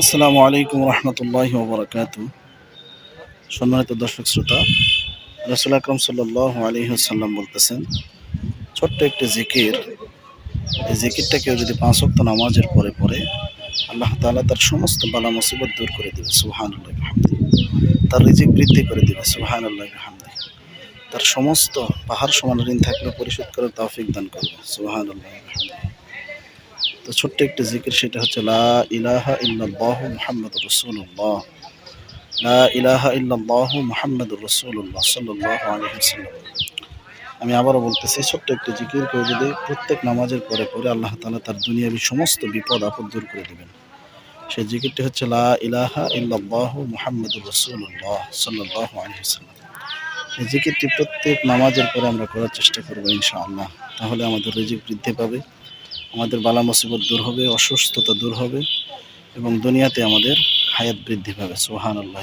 আসসালামু আলাইকুম রহমতুল্লাহ ওবরাকাতু সম্মানিত দর্শক শ্রোতা, রসুল আকরম সাল্লাহ আলহিহাল্লাম বলতেছেন, ছোট্ট একটি জিকির, এই জিকিরটা কেউ যদি পাঁচ অক্ত নামাজের পরে পড়ে, আল্লাহ তাআলা তার সমস্ত বালা মুসিবত দূর করে দেবে সুহান আল্লাহ তার রিজিক বৃদ্ধি করে দেবে সুহান আল্লাহ তার সমস্ত পাহাড় সমান ঋণ থাকলে পরিশোধ করার তৌফিক দান করবে সুহান আল্লাহ তো ছোট্ট একটি জিকির, সেটা হচ্ছে, লা ইলাহা ইল্লাল্লাহ মুহাম্মাদুর রাসূলুল্লাহ। লা ইলাহা ইল্লাল্লাহ মুহাম্মাদুর রাসূলুল্লাহ সাল্লাল্লাহু আলাইহি ওয়াসাল্লাম। আমি আবারও বলতেছি, ছোট্ট একটি জিকির করে যদি প্রত্যেক নামাজের পরে পরে আল্লাহ তাআলা তার দুনিয়াবি সমস্ত বিপদ, আপদ দূর করে দেবেন। সেই জিকিরটি হচ্ছে, লা ইলাহা ইল্লাল্লাহ মুহাম্মাদুর রাসূলুল্লাহ সাল্লাল্লাহু আলাইহি ওয়াসাল্লাম। এই জিকিরটি প্রত্যেক নামাজের পরে আমরা করার চেষ্টা করব ইনশাআল্লাহ। তাহলে আমাদের রিজিক বৃদ্ধি পাবে। আমাদের বালা মুসিবত দূর হবে, অসুস্থতা দূর হবে এবং দুনিয়াতে আমাদের হায়াত বৃদ্ধি পাবে। সোহান আল্লাহ